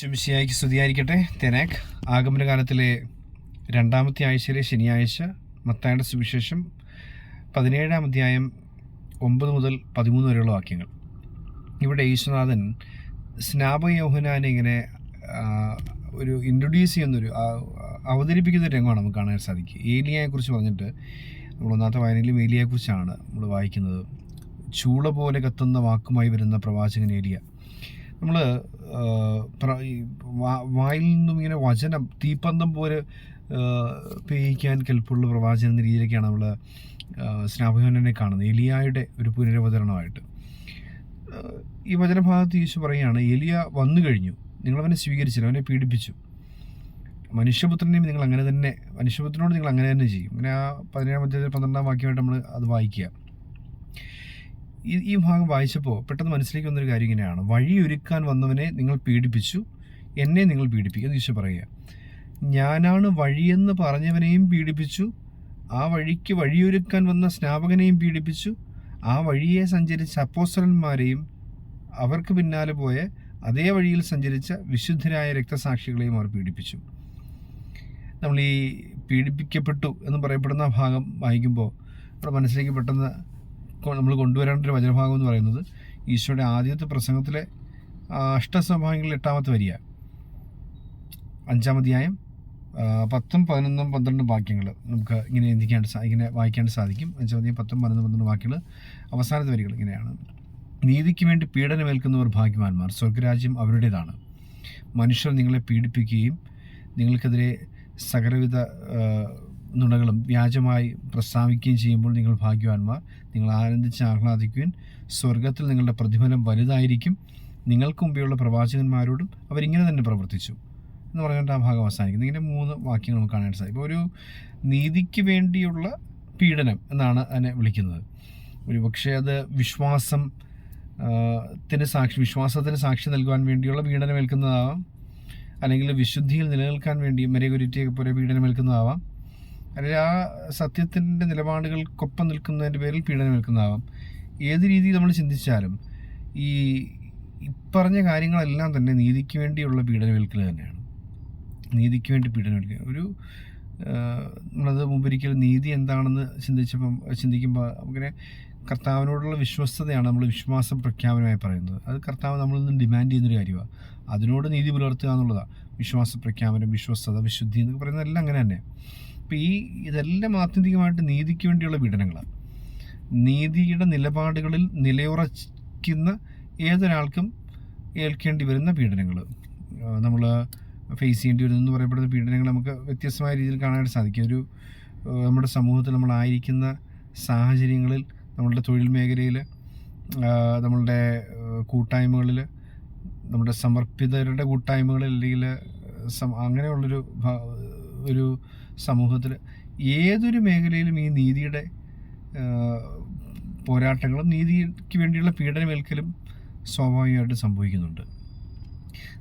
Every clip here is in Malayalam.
ശുംശിയായിക്ക് സ്തുതിയായിരിക്കട്ടെ. തെനാക് ആഗമനകാലത്തിലെ രണ്ടാമത്തെ ആഴ്ചയിലെ ശനിയാഴ്ച മത്തായുടെ സുവിശേഷം പതിനേഴാം അധ്യായം ഒമ്പത് മുതൽ പതിമൂന്ന് വരെയുള്ള വാക്യങ്ങൾ. ഇവിടെ യേശുനാഥൻ സ്നാപയോഹനാനെ ഇങ്ങനെ ഒരു ഇൻട്രൊഡ്യൂസ് ചെയ്യുന്നൊരു അവതരിപ്പിക്കുന്ന ഒരു രംഗമാണ് നമുക്ക് കാണാൻ സാധിക്കുക. ഏലിയയെക്കുറിച്ച് പറഞ്ഞിട്ട് നമ്മൾ ഒന്നാമത്തെ വായനയിലും ഏലിയയെക്കുറിച്ചാണ് നമ്മൾ വായിക്കുന്നത്. ചൂള പോലെ കത്തുന്ന വാക്കുമായി വരുന്ന പ്രവാചകൻ ഏലിയ. നമ്മൾ വായിൽ നിന്നും ഇങ്ങനെ വചനം തീപ്പന്തം പോലെ പേയിക്കാൻ കെൽപ്പുള്ള പ്രവാചകൻ എന്ന രീതിയിലേക്കാണ് നമ്മൾ സ്നാപകനെ കാണുന്നത്. എലിയായുടെ ഒരു പുനരവതരണമായിട്ട്. ഈ വചനഭാഗത്ത് യേശു പറയുകയാണ് എലിയ വന്നു കഴിഞ്ഞു. നിങ്ങളവനെ സ്വീകരിച്ചില്ല. അവനെ പീഡിപ്പിച്ചു. മനുഷ്യപുത്രനെയും നിങ്ങൾ അങ്ങനെ തന്നെ മനുഷ്യപുത്രനോട് നിങ്ങൾ അങ്ങനെ തന്നെ ചെയ്യും. അങ്ങനെ ആ പതിനേഴാം അധ്യായത്തിൽ പന്ത്രണ്ടാം വാക്യമായിട്ട് നമ്മൾ അത് വായിക്കുക. ഈ ഭാഗം വായിച്ചപ്പോൾ പെട്ടെന്ന് മനസ്സിലേക്ക് വന്നൊരു കാര്യം ഇങ്ങനെയാണ്. വഴിയൊരുക്കാൻ വന്നവനെ നിങ്ങൾ പീഡിപ്പിച്ചു എന്നെ നിങ്ങൾ പീഡിപ്പിക്കുക എന്ന് ഈശോ പറയുക. ഞാനാണ് വഴിയെന്ന് പറഞ്ഞവനെയും പീഡിപ്പിച്ചു ആ വഴിക്ക് വഴിയൊരുക്കാൻ വന്ന സ്നാപകനെയും പീഡിപ്പിച്ചു ആ വഴിയെ സഞ്ചരിച്ച അപ്പോസ്റ്റലന്മാരെയും അവർക്ക് പിന്നാലെ പോയ അതേ വഴിയിൽ സഞ്ചരിച്ച വിശുദ്ധരായ രക്തസാക്ഷികളെയും അവർ പീഡിപ്പിച്ചു. നമ്മൾ ഈ പീഡിപ്പിക്കപ്പെട്ടു എന്ന് പറയപ്പെടുന്ന ഭാഗം വായിക്കുമ്പോൾ നമ്മുടെ മനസ്സിലേക്ക് പെട്ടെന്ന് നമ്മൾ കൊണ്ടുവരേണ്ട ഒരു വചനഭാഗം എന്ന് പറയുന്നത് ഈശോയുടെ ആദ്യത്തെ പ്രസംഗത്തിലെ അഷ്ടസംഭവങ്ങളിൽ എട്ടാമത്തെ വരിക അഞ്ചാമധ്യായം പത്തും പതിനൊന്നും പന്ത്രണ്ടും വാക്യങ്ങൾ നമുക്ക് ഇങ്ങനെ എന്തിക്കാണ്ട് ഇങ്ങനെ വായിക്കാൻ സാധിക്കും. അഞ്ചാമധ്യായം പത്തും പതിനൊന്നും പന്ത്രണ്ട് വാക്യങ്ങൾ അവസാനത്തെ വരികൾ ഇങ്ങനെയാണ്. നീതിക്ക് വേണ്ടി പീഡനമേൽക്കുന്നവർ ഭാഗ്യവാന്മാർ സ്വർഗരാജ്യം അവരുടേതാണ്. മനുഷ്യർ നിങ്ങളെ പീഡിപ്പിക്കുകയും നിങ്ങൾക്കെതിരെ സകലവിധ നുണകളും വ്യാജമായി പ്രസ്താവിക്കുകയും ചെയ്യുമ്പോൾ നിങ്ങൾ ഭാഗ്യവാന്മാർ. നിങ്ങൾ ആനന്ദിച്ച് ആഹ്ലാദിക്കുവാൻ. സ്വർഗത്തിൽ നിങ്ങളുടെ പ്രതിഫലം വലുതായിരിക്കും. നിങ്ങൾക്ക് മുമ്പെയുള്ള പ്രവാചകന്മാരോടും അവരിങ്ങനെ തന്നെ പ്രവർത്തിച്ചു. എന്ന് പറഞ്ഞിട്ട് ആ ഭാഗം അവസാനിക്കുന്നത് ഇങ്ങനെ മൂന്ന് വാക്യങ്ങൾ നമുക്ക് കാണാൻ സാധിക്കും. ഒരു നീതിക്ക് വേണ്ടിയുള്ള പീഡനം എന്നാണ് അതിനെ വിളിക്കുന്നത്. ഒരു പക്ഷേ അത് വിശ്വാസം ത്തിന് സാക്ഷി വിശ്വാസത്തിന് സാക്ഷി നൽകുവാൻ വേണ്ടിയുള്ള പീഡനമേൽക്കുന്നതാവാം. അല്ലെങ്കിൽ വിശുദ്ധിയിൽ നിലനിൽക്കാൻ വേണ്ടി മരകുരുറ്റിയൊക്കെ പോലെ പീഡനമേൽക്കുന്നതാവാം. അല്ലെങ്കിൽ ആ സത്യത്തിന്റെ നിലപാടുകൾക്കൊപ്പം നിൽക്കുന്നതിന്റെ പേരിൽ പീഡനം നിൽക്കുന്നതാവാം ഏത് രീതിയിൽ നമ്മൾ ചിന്തിച്ചാലും ഈ ഇപ്പറഞ്ഞ കാര്യങ്ങളെല്ലാം തന്നെ നീതിക്ക് വേണ്ടിയുള്ള പീഡനമേൽക്കൽ തന്നെയാണ്. നീതിക്ക് വേണ്ടി പീഡനമേൽക്കൽ ഒരു നമ്മളത് മുമ്പൊരിക്കലും നീതി എന്താണെന്ന് ചിന്തിച്ചപ്പം ചിന്തിക്കുമ്പോൾ അങ്ങനെ കർത്താവിനോടുള്ള വിശ്വസ്തതയാണ് നമ്മൾ വിശ്വാസം പ്രഖ്യാപനമായി പറയുന്നത്. അത് കർത്താവ് നമ്മളിൽ നിന്ന് ഡിമാൻഡ് ചെയ്യുന്നൊരു കാര്യമാണ്. അതിനോട് നീതി പുലർത്തുക എന്നുള്ളതാണ്. വിശ്വാസ പ്രഖ്യാപനം വിശ്വസ്തത വിശുദ്ധി എന്നൊക്കെ പറയുന്നതെല്ലാം അങ്ങനെ തന്നെ. അപ്പോൾ ഈ ഇതെല്ലാം ആത്യന്തികമായിട്ട് നീതിക്ക് വേണ്ടിയുള്ള പീഡനങ്ങളാണ്. നീതിയുടെ നിലപാടുകളിൽ നിലയുറയ്ക്കുന്ന ഏതൊരാൾക്കും ഏൽക്കേണ്ടി വരുന്ന പീഡനങ്ങൾ നമ്മൾ ഫേസ് ചെയ്യേണ്ടി വരുന്നു പറയപ്പെടുന്ന പീഡനങ്ങൾ നമുക്ക് വ്യത്യസ്തമായ രീതിയിൽ കാണാനായിട്ട് സാധിക്കും. ഒരു നമ്മുടെ സമൂഹത്തിൽ നമ്മളായിരിക്കുന്ന സാഹചര്യങ്ങളിൽ നമ്മളുടെ തൊഴിൽ മേഖലയിൽ നമ്മളുടെ കൂട്ടായ്മകളിൽ നമ്മുടെ സമർപ്പിതരുടെ കൂട്ടായ്മകളിൽ അല്ലെങ്കിൽ അങ്ങനെയുള്ളൊരു ഒരു സമൂഹത്തിൽ ഏതൊരു മേഖലയിലും ഈ നീതിയുടെ പോരാട്ടങ്ങളും നീതിക്ക് വേണ്ടിയുള്ള പീഡനമേൽക്കലും സ്വാഭാവികമായിട്ട് സംഭവിക്കുന്നുണ്ട്.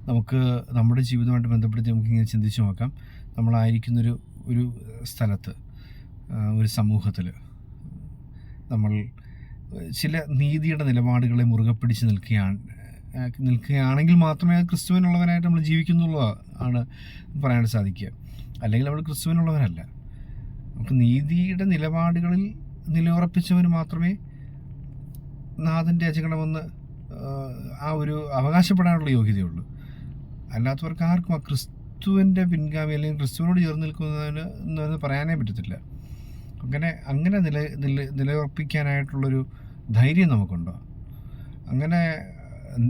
നമുക്ക് നമ്മുടെ ജീവിതമായിട്ട് ബന്ധപ്പെടുത്തി നമുക്കിങ്ങനെ ചിന്തിച്ച് നോക്കാം. നമ്മളായിരിക്കുന്നൊരു ഒരു സ്ഥലത്ത് ഒരു സമൂഹത്തിൽ നമ്മൾ ചില നീതിയുടെ നിലപാടുകളെ മുറുകെ പിടിച്ച് നിൽക്കുകയാണ് നിൽക്കുകയാണെങ്കിൽ മാത്രമേ ക്രിസ്തുവിനുള്ളവനായിട്ട് നമ്മൾ ജീവിക്കുന്നുള്ളൂ ആണ് പറയാൻ സാധിക്കുക. അല്ലെങ്കിൽ നമ്മൾ ക്രിസ്തുവിനുള്ളവരല്ല. നമുക്ക് നീതിയുടെ നിലപാടുകളിൽ നിലയുറപ്പിച്ചവന് മാത്രമേ നാഥന്റെ അജഗണമെന്ന് ആ ഒരു അവകാശപ്പെടാനുള്ള യോഗ്യതയുള്ളൂ. അല്ലാത്തവർക്ക് ആർക്കും ആ ക്രിസ്തുവിന്റെ പിൻഗാമി അല്ലെങ്കിൽ ക്രിസ്തുവിനോട് ചേർന്ന് നിൽക്കുന്നതിന് എന്ന് പറയാനേ പറ്റത്തില്ല. അങ്ങനെ അങ്ങനെ നില നില നിലയുറപ്പിക്കാനായിട്ടുള്ളൊരു ധൈര്യം നമുക്കുണ്ടോ? അങ്ങനെ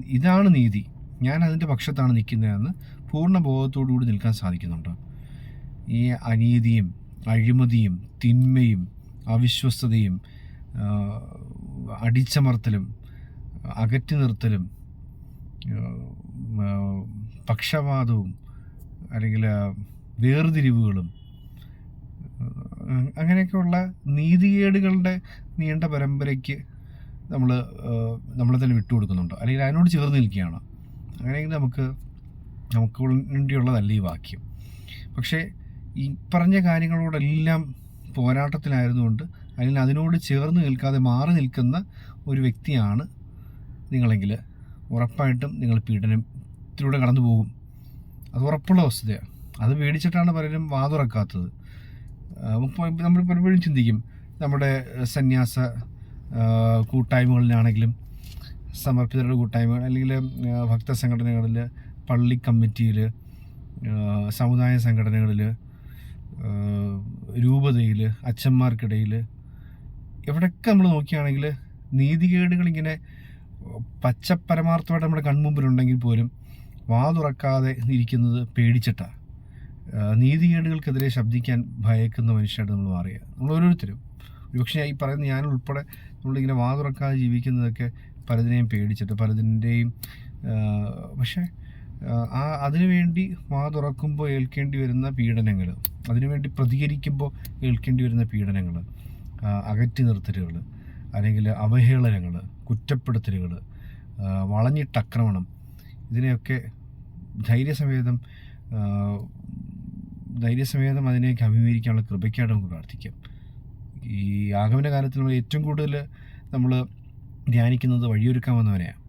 ഇതാണ് നീതി. ഞാൻ അതിന്റെ പക്ഷത്താണ് നിൽക്കുന്നതെന്ന് പൂർണ ബോധത്തോടുകൂടി നിൽക്കാൻ സാധിക്കുന്നുണ്ടോ? ഈ അനീതിയും അഴിമതിയും തിന്മയും അവിശ്വസ്തതയും അടിച്ചമർത്തലും അകറ്റി നിർത്തലും പക്ഷപാതവും അല്ലെങ്കിൽ വേർതിരിവുകളും അങ്ങനെയൊക്കെയുള്ള നീതികേടുകളുടെ നീണ്ട പരമ്പരയ്ക്ക് നമ്മൾ നമ്മളെ തന്നെ വിട്ടുകൊടുക്കുന്നുണ്ട് അല്ലെങ്കിൽ അതിനോട് ചേർന്ന് നിൽക്കുകയാണ്. അങ്ങനെയെങ്കിൽ നമുക്ക് നമുക്ക് വേണ്ടിയുള്ളതല്ല ഈ വാക്യം. പക്ഷേ ഈ പറഞ്ഞ കാര്യങ്ങളോടെല്ലാം പോരാട്ടത്തിലായിരുന്നുകൊണ്ട് അല്ലെങ്കിൽ അതിനോട് ചേർന്ന് നിൽക്കാതെ മാറി നിൽക്കുന്ന ഒരു വ്യക്തിയാണ് നിങ്ങളെങ്കിൽ ഉറപ്പായിട്ടും നിങ്ങൾ പീഡനത്തിലൂടെ കടന്നു പോകും. അത് ഉറപ്പുള്ള വസ്തുതയാണ്. അത് പേടിച്ചിട്ടാണ് പലരും വാതുറക്കാത്തത്. നമ്മൾ പലപ്പോഴും ചിന്തിക്കും നമ്മുടെ സന്യാസ കൂട്ടായ്മകളിലാണെങ്കിലും സമർപ്പിതരുടെ കൂട്ടായ്മകൾ അല്ലെങ്കിൽ ഭക്ത ഭക്തസംഘടനകളിൽ പള്ളി കമ്മിറ്റിയിൽ സമുദായ സംഘടനകളിൽ രൂപതയിൽ അച്ഛന്മാർക്കിടയിൽ എവിടെയൊക്കെ നമ്മൾ നോക്കുകയാണെങ്കിൽ നീതികേടുകൾ ഇങ്ങനെ പച്ച പരമാർത്ഥമായിട്ട് നമ്മുടെ കൺമുമ്പിലുണ്ടെങ്കിൽ പോലും വാതുറക്കാതെ ഇരിക്കുന്നത് പേടിച്ചിട്ടാണ് നീതികേടുകൾക്കെതിരെ ശബ്ദിക്കാൻ ഭയക്കുന്ന മനുഷ്യരായിട്ട് നമ്മൾ മാറിയ. നമ്മൾ ഓരോരുത്തരും. ഒരുപക്ഷെ ഈ പറയുന്ന ഞാൻ ഉൾപ്പെടെ നമ്മളിങ്ങനെ വാതുറക്കാതെ ജീവിക്കുന്നതൊക്കെ പലതിനെയും പേടിച്ചിട്ട് പലതിന്റെയും പക്ഷേ ആ അതിനുവേണ്ടി വാതുറക്കുമ്പോൾ ഏൽക്കേണ്ടി വരുന്ന പീഡനങ്ങൾ. അതിനുവേണ്ടി പ്രതികരിക്കുമ്പോൾ ഏൽക്കേണ്ടി വരുന്ന പീഡനങ്ങൾ. അകറ്റി നിർത്തലുകൾ അല്ലെങ്കിൽ അവഹേളനങ്ങൾ കുറ്റപ്പെടുത്തലുകൾ വളഞ്ഞിട്ടക്രമണം ഇതിനെയൊക്കെ ധൈര്യസമേതം ധൈര്യസമേതം അതിനെയൊക്കെ അഭിമുഖീകരിക്കാനുള്ള കൃപയ്ക്കായിട്ട് നമുക്ക് പ്രാർത്ഥിക്കാം. ഈ ആഗമന കാലത്തിൽ നമ്മൾ ഏറ്റവും കൂടുതൽ നമ്മൾ ധ്യാനിക്കുന്നത് വഴിയൊരുക്കാൻ വന്നവനെയാണ്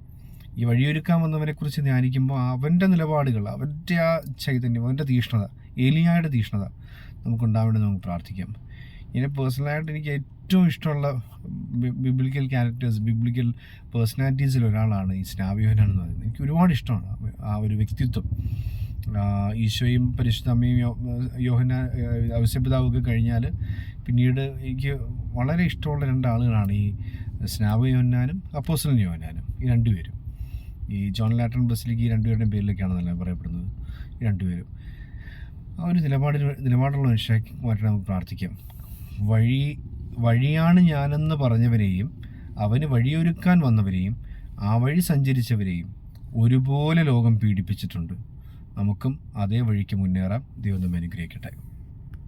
ഈ വഴിയൊരുക്കാൻ വന്നവനെക്കുറിച്ച് ധ്യാനിക്കുമ്പോൾ അവന്റെ നിലപാടുകൾ അവന്റെ ആ ചൈതന്യം അവന്റെ തീഷ്ണത ഏലിയായുടെ തീഷ്ണത നമുക്കുണ്ടാവേണ്ടത് നമുക്ക് പ്രാർത്ഥിക്കാം. ഇങ്ങനെ പേഴ്സണലായിട്ട് എനിക്ക് ഏറ്റവും ഇഷ്ടമുള്ള ബിബ്ലിക്കൽ ക്യാരക്ടേഴ്സ് ബിബ്ലിക്കൽ പേഴ്സണാലിറ്റീസിൽ ഒരാളാണ് ഈ സ്നാവിയോഹനാൻ എന്ന് പറയുന്നത്. എനിക്ക് ഒരുപാട് ഇഷ്ടമാണ് ആ ഒരു വ്യക്തിത്വം. ഈശോയും പരിശുദ്ധമ്മയും യോഹന അവശ്യപിതാവൊക്കെ കഴിഞ്ഞാൽ പിന്നീട് എനിക്ക് വളരെ ഇഷ്ടമുള്ള രണ്ടാളുകളാണ് ഈ സ്നാബ് യോഹന്നാനും അപ്പോസലൻ യോഹന്നാനും ഈ രണ്ടുപേരും. ഈ ജോൺ ലാറ്റൺ ബസ്സിലേക്ക് ഈ രണ്ടുപേരുടെയും പേരിലൊക്കെയാണ് നല്ല പറയപ്പെടുന്നത്. ഈ രണ്ടുപേരും. ആ ഒരു നിലപാടിൽ നിലപാടുള്ള മനുഷ്യരാക്കി മാറ്റാൻ നമുക്ക് പ്രാർത്ഥിക്കാം. വഴി വഴിയാണ് ഞാനെന്ന് പറഞ്ഞവരെയും അവന് വഴിയൊരുക്കാൻ വന്നവരെയും ആ വഴി സഞ്ചരിച്ചവരെയും ഒരുപോലെ ലോകം പീഡിപ്പിച്ചിട്ടുണ്ട്. നമുക്കും അതേ വഴിക്ക് മുന്നേറാം. ദൈവം അനുഗ്രഹിക്കട്ടെ.